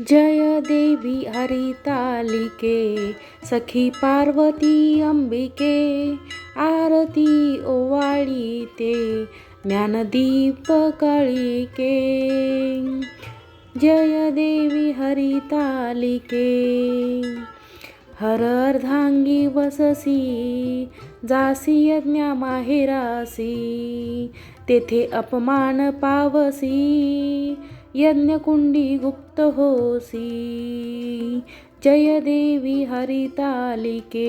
जय देवी हरितालिके सखी पार्वती अंबिके आरती ओवाळी ते ज्ञानदीप कळिके. जय देवी हरितालिके हर अर्धांगी वससी जासी यज्ञा माहेरासी तेथे अपमान पावसी. यज्ञकुंडी गुप्त होसी। जय देवी हरितालिके।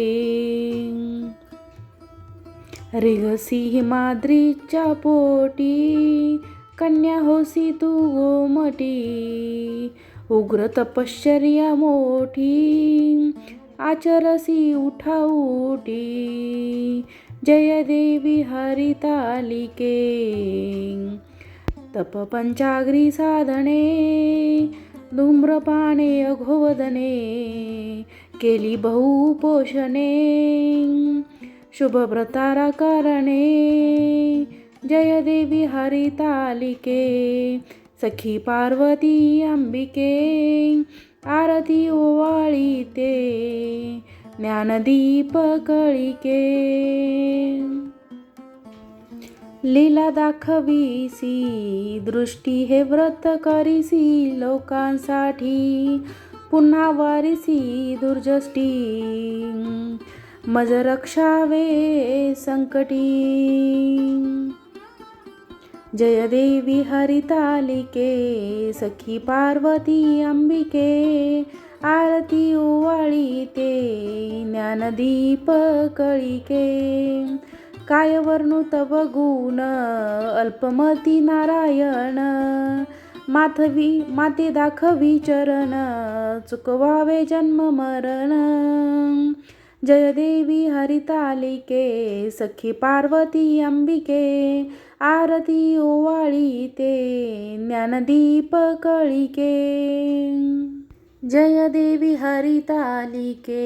रिघसी हिमाद्रीच्या पोटी कन्या होसी तू गोमटी उग्र तपश्चर्या मोठी आचरसी उठाऊटी। जय देवी हरितालिके। तप पंचाग्री साधने धूम्रपाने अघोवदने केली बहुपोषणे शुभव्रतारा जयदेवी हरितालिके सखी पार्वती अंबिके आरती ओवाळी ते ज्ञानदीप कळिके. लीला दाखवीसी दृष्टी हे व्रत करीसी लोकांसाठी. पुन्हा वारीसी दुर्जष्टी. मज रक्षावे संकटी. जयदेवी हरितालिके सखी पार्वती अंबिके आरती ओवाळी ते ज्ञानदीप कळिके. काय वर्णू तव गुण अल्पमती नारायण। माथवी माते दाखवी चरण चुकवावे जन्म मरण। जय देवी हरितालिके सखी पार्वती अंबिके आरती ओवाळी ते ज्ञानदीप कळिके। जय देवी हरितालिके।